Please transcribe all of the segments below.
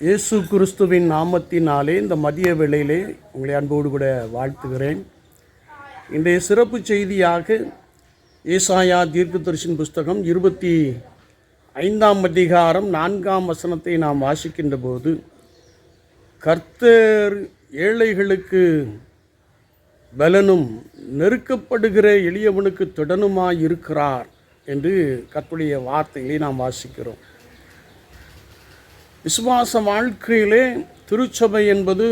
இயேசு கிறிஸ்துவின் நாமத்தினாலே இந்த மதிய வேளையிலே உங்களை அன்போடு கூட வாழ்த்துகிறேன். இன்றைய சிறப்பு செய்தியாக ஏசாயா தீர்க்கதரிசின் புஸ்தகம் இருபத்தி ஐந்தாம் அதிகாரம் நான்காம் வசனத்தை நாம் வாசிக்கின்ற போது கர்த்தர் ஏழைகளுக்கு பலனும் நெருக்கப்படுகிற எளியவனுக்கு திடனுமாய் இருக்கிறார் என்று கற்புடைய வார்த்தைகளை நாம் வாசிக்கிறோம். விசுவாச வாழ்க்கையிலே திருச்சபை என்பது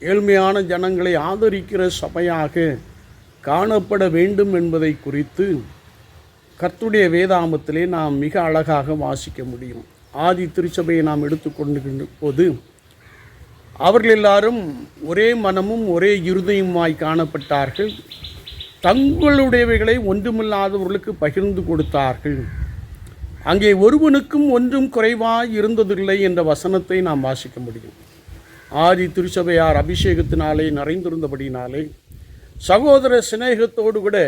ஏழ்மையான ஜனங்களை ஆதரிக்கிற சபையாக காணப்பட வேண்டும் என்பதை குறித்து கர்த்துடைய வேதாமத்திலே நாம் மிக அழகாக வாசிக்க முடியும். ஆதி திருச்சபையை நாம் எடுத்துக்கொண்டு போது அவர்கள் எல்லாரும் ஒரே மனமும் ஒரே இருதயமாய் காணப்பட்டார்கள். தங்களுடையவைகளை ஒன்றுமில்லாதவர்களுக்கு பகிர்ந்து கொடுத்தார்கள். அங்கே ஒருவனுக்கும் ஒன்றும் குறைவாய் இருந்ததில்லை என்ற வசனத்தை நாம் வாசிக்க முடியும். ஆதி திருச்சபையார் அபிஷேகத்தினாலே நிறைந்திருந்தபடினாலே சகோதர சிநேகத்தோடு கூட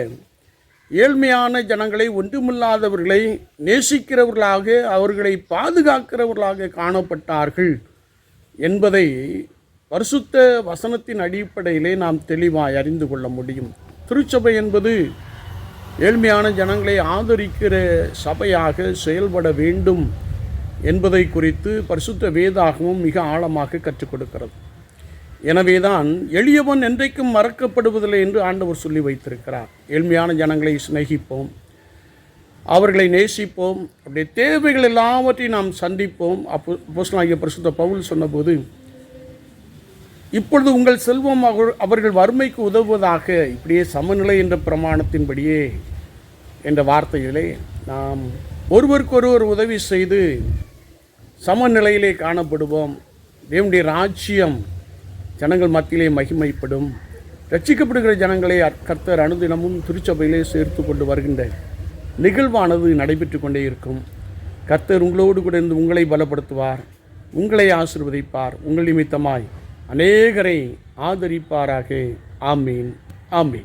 ஏழ்மையான ஜனங்களை ஒன்றுமில்லாதவர்களை நேசிக்கிறவர்களாக அவர்களை பாதுகாக்கிறவர்களாக காணப்பட்டார்கள் என்பதை பரிசுத்த வசனத்தின் அடிப்படையிலே நாம் தெளிவாய் அறிந்து கொள்ள முடியும். திருச்சபை என்பது ஏழ்மையான ஜனங்களை ஆதரிக்கிற சபையாக செயல்பட வேண்டும் என்பதை குறித்து பரிசுத்த வேதாகமும் மிக ஆழமாக கற்றுக் கொடுக்கிறது. எனவேதான் எளியவன் என்றைக்கும் மறக்கப்படுவதில்லை என்று ஆண்டவர் சொல்லி வைத்திருக்கிறார். ஏழ்மையான ஜனங்களை சிநேகிப்போம் அவர்களை நேசிப்போம் அப்படியே தேவைகள் எல்லாவற்றையும் நாம் சந்திப்போம். அப்போ போஸ்டலாகிய பரிசுத்த பவுல் சொன்னபோது இப்பொழுது உங்கள் செல்வம் அவர் அவர்கள் வறுமைக்கு உதவுவதாக இப்படியே சமநிலை என்ற பிரமாணத்தின்படியே என்ற வார்த்தைகளை நாம் ஒருவருக்கொருவர் உதவி செய்து சமநிலையிலே காணப்படுவோம். தேவனுடைய ராஜ்யம் ஜனங்கள் மத்தியிலே மகிமைப்படும். ரட்சிக்கப்படுகிற ஜனங்களை கர்த்தர் அனுதினமும் திருச்சபையிலே சேர்த்து கொண்டு வருகின்ற நிகழ்வானது நடைபெற்று கொண்டே இருக்கும். கர்த்தர் உங்களோடு கூட இருந்து உங்களை பலப்படுத்துவார். உங்களை ஆசிர்வதிப்பார். உங்கள் நிமித்தமாய் அநேகரை ஆதரிப்பாராக. ஆமீன். ஆமீன்.